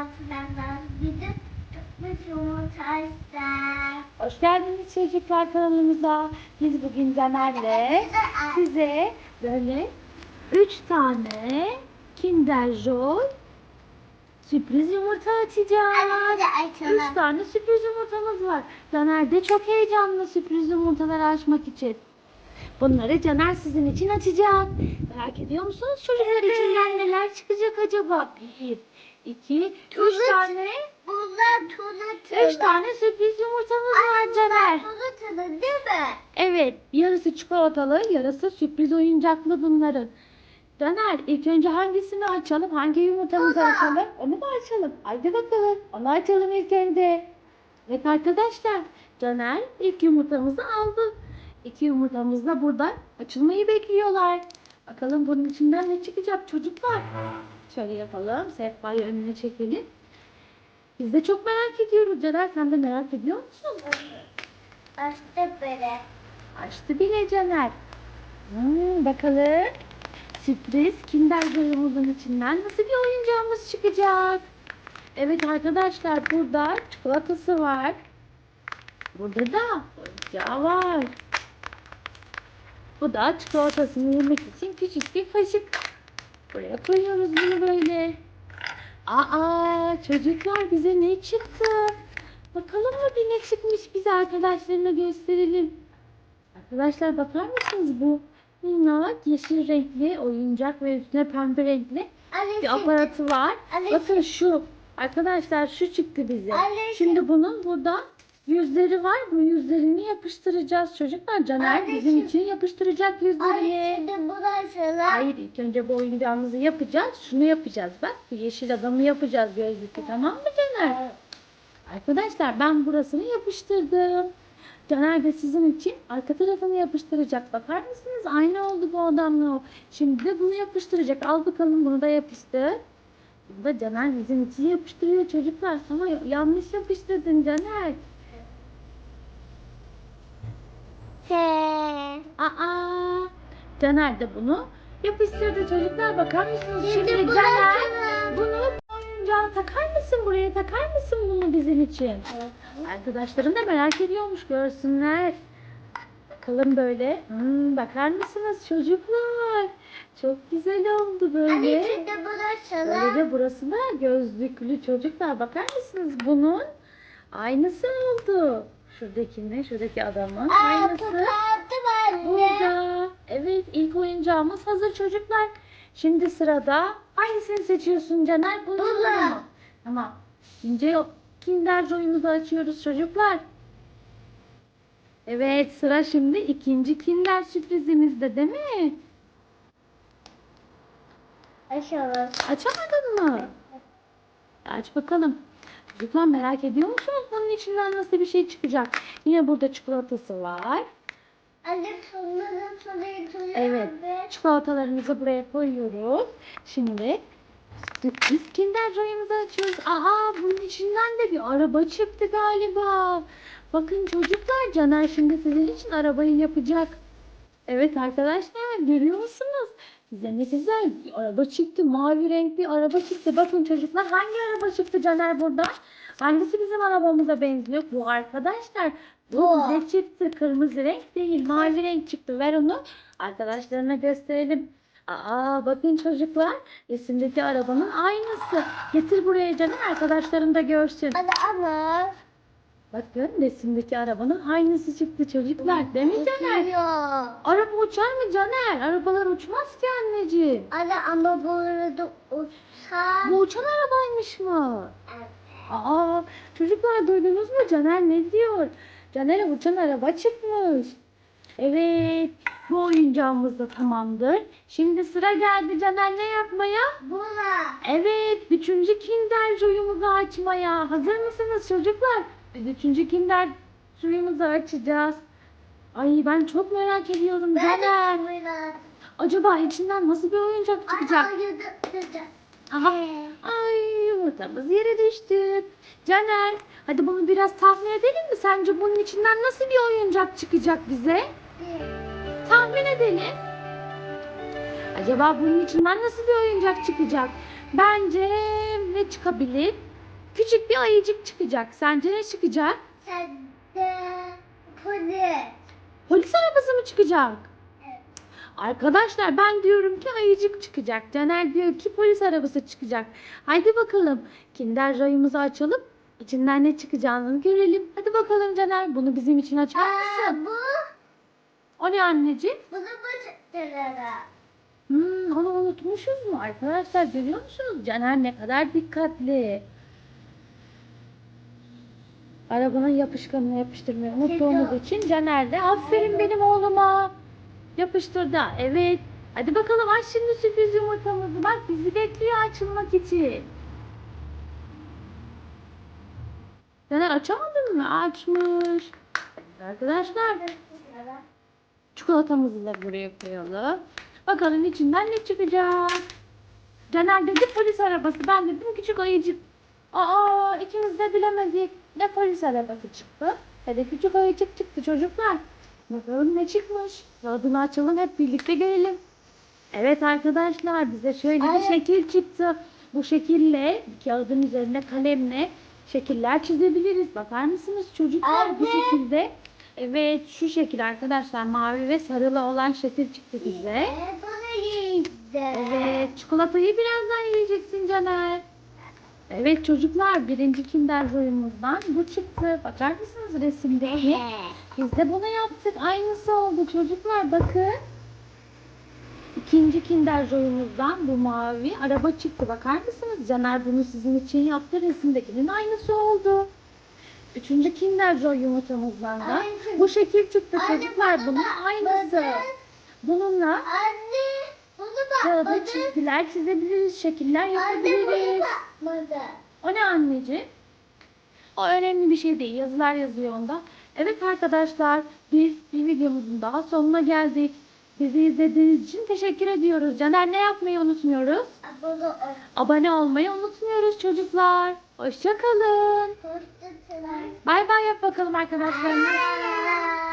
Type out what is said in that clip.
altından gidip tutmuş yumurtaysa. Hoş geldiniz çocuklar kanalımıza. Biz bugün Caner'le size böyle 3 tane Kinder Joy sürpriz yumurta açacağız. Hadi açalım. 3 tane sürpriz yumurtamız var. Caner de çok heyecanlı sürpriz yumurtaları açmak için. Bunları Caner sizin için açacak. Merak ediyor musunuz çocuklar içinden neler çıkacak acaba? 1, 2, 3 Tuzlu- tane Bunlar tuzu Üç tane sürpriz yumurtamız var Caner. Tuzu değil mi? Evet, yarısı çikolatalı, yarısı sürpriz oyuncaklı bunların. Caner, ilk önce hangisini açalım? Hangi yumurtamızı Bunu. açalım? Onu mu açalım? Haydi bakalım. Onu açalım ilk önce. Evet arkadaşlar, Caner ilk yumurtamızı aldı. İki yumurtamız da burada açılmayı bekliyorlar. Bakalım bunun içinden ne çıkacak çocuklar? Şöyle yapalım. Sehpayı önüne çekelim. Biz de çok merak ediyoruz Caner. Sen de merak ediyor musun? Açtı böyle. Açtı bile Caner. Hmm, bakalım. Sürpriz Kinder Joy'umuzun içinden nasıl bir oyuncağımız çıkacak? Evet arkadaşlar burada çikolatası var. Burada da oyuncağı var. Bu da çikolatasını yemek için küçük bir kaşık. Buraya koyuyoruz bunu böyle. Aa çocuklar bize ne çıktı? Bakalım mı bir ne çıkmış bize arkadaşlarına gösterelim. Arkadaşlar bakar mısınız bu minnak yeşil renkli oyuncak ve üstüne pembe renkli Anne, bir aparatı var. Anne, Bakın şu arkadaşlar şu çıktı bize. Anne, Şimdi bunun burada yüzleri var. Bu yüzlerini yapıştıracağız çocuklar. Caner Anne, bizim şimdi- için yapıştıracak Anne yüzlerini. şimdi açalım. Hayır ilk önce bu oyuncağımızı yapacağız. Şunu yapacağız bak. Bu yeşil adamı yapacağız gözlüklü tamam mı Caner? Arkadaşlar ben burasını yapıştırdım. Caner de sizin için arka tarafını yapıştıracak. Bakar mısınız? Aynı oldu bu adamla o. Şimdi de bunu yapıştıracak. Al bakalım bunu da yapıştır. Bunu da Caner bizim için yapıştırıyor çocuklar. Ama yanlış yapıştırdın Caner. Aa, Caner de bunu yapıştırdı çocuklar. Bakar mısınız? Şimdi, Şimdi Caner bunu oyuncağa takar mısın? Buraya takar mısın bunu bizim için? Arkadaşların da merak ediyormuş görsünler. Bakalım böyle. Hmm, bakar mısınız çocuklar? Çok güzel oldu böyle. şimdi bunu Böyle açalım. de burası da gözlüklü çocuklar. Bakar mısınız bunun? Aynısı oldu. Şuradakinin, şuradaki adamın aynısı. Burada. Evet ilk oyuncağımız hazır çocuklar. Şimdi sırada hangisini seçiyorsun Caner? Bunu mu? Tamam. İkinci Kinder Joy'umuzu açıyoruz çocuklar. Evet sıra şimdi ikinci Kinder sürprizimizde değil mi? Açalım. Açamadın mı? Aç bakalım. Çocuklar merak ediyor musunuz bunun içinden nasıl bir şey çıkacak? Yine burada çikolatası var. Anne sonları soruyu duyuyor Evet. Çikolatalarımızı buraya koyuyoruz. Şimdi sürpriz Kinder Joy'umuzu açıyoruz. Aha bunun içinden de bir araba çıktı galiba. Bakın çocuklar Caner şimdi sizin için arabayı yapacak. Evet arkadaşlar görüyor musunuz? Bize ne güzel bir araba çıktı. Mavi renk bir araba çıktı. Bakın çocuklar hangi araba çıktı Caner burada? Hangisi bizim arabamıza benziyor? Bu arkadaşlar. Bu bize çıktı. Kırmızı renk değil. Mavi renk çıktı. Ver onu. Arkadaşlarına gösterelim. Aa bakın çocuklar. Resimdeki arabanın aynısı. Getir buraya Caner. Arkadaşların da görsün. Anne ama. Bakın resimdeki arabanın aynısı çıktı çocuklar. Değil mi Caner? Uçuyor. Araba uçar mı Caner? Arabalar uçmaz ki anneciğim. Anne ama bu arada uçar. Bu uçan arabaymış mı? Evet. Aa, çocuklar duydunuz mu? Caner ne diyor? Caner'e uçan araba çıkmış. Evet, bu oyuncağımız da tamamdır. Şimdi sıra geldi Caner ne yapmaya? Buna. Evet, üçüncü Kinder Joy'umuzu açmaya. Hazır mısınız çocuklar? Biz üçüncü Kinder Joy'umuzu açacağız. Ay ben çok merak ediyorum Ben Caner. de. Acaba içinden nasıl bir oyuncak çıkacak? Aha. Ay yumurtamız yere düştü. Caner hadi bunu biraz tahmin edelim mi? Sence bunun içinden nasıl bir oyuncak çıkacak bize? Tahmin edelim. Acaba bunun içinden nasıl bir oyuncak çıkacak? Bence ne çıkabilir? Küçük bir ayıcık çıkacak. Sence ne çıkacak? Sen de polis. Polis arabası mı çıkacak? Evet. Arkadaşlar ben diyorum ki ayıcık çıkacak. Caner diyor ki polis arabası çıkacak. Haydi bakalım Kinder Joy'umuzu açalım. İçinden ne çıkacağını görelim. Hadi bakalım Caner bunu bizim için açar Aa, mısın? bu, O ne anneciğim? bunu bu çıktılara. Hmm, onu unutmuşuz mu arkadaşlar görüyor musunuz? Caner ne kadar dikkatli. Arabanın yapışkanını yapıştırmayı unuttuğumuz için Caner de aferin benim oğluma. Yapıştırdı. Evet. Hadi bakalım aç şimdi sürpriz yumurtamızı. Bak bizi bekliyor açılmak için. Caner açamadın mı? Açmış. Arkadaşlar Çikolatamızı da buraya koyalım. Bakalım içinden ne çıkacak. Caner dedi polis arabası. Ben dedim küçük ayıcık. Aa ikimiz de bilemedik. Ne polis arabası çıktı. Hadi küçük ayıcık çıktı çocuklar. Bakalım ne çıkmış. Adını açalım hep birlikte görelim. Evet arkadaşlar bize şöyle bir Ay. şekil çıktı. Bu şekille kağıdın üzerine kalemle şekiller çizebiliriz. Bakar mısınız çocuklar bu Anne. şekilde. Evet şu şekil arkadaşlar mavi ve sarılı olan şekil çıktı bize. Yiyeceğiz. Evet çikolatayı birazdan yiyeceksin Caner. Evet çocuklar birinci Kinder Joy'umuzdan bu çıktı. Bakar mısınız resimdeki? Biz de bunu yaptık. Aynısı oldu çocuklar bakın. İkinci Kinder Joy'umuzdan bu mavi araba çıktı. Bakar mısınız? Caner bunu sizin için yaptı. Resimdekinin aynısı oldu. Üçüncü Kinder Joy yumurtamızdan da Aynısı. bu şekil çıktı Anne, çocuklar. Bunun aynısı. bakın. Bununla Anne. Kağıda çizgiler çizebiliriz, şekiller yapabiliriz. O ne anneciğim? O önemli bir şey değil. Yazılar yazıyor onda. Evet arkadaşlar biz bir videomuzun daha sonuna geldik. Bizi izlediğiniz için teşekkür ediyoruz. Caner ne yapmayı unutmuyoruz? Bunu Abone olmayı unutmuyoruz çocuklar. Hoşçakalın. Hoşçakalın. Bay bay yap bakalım arkadaşlarına. Bye.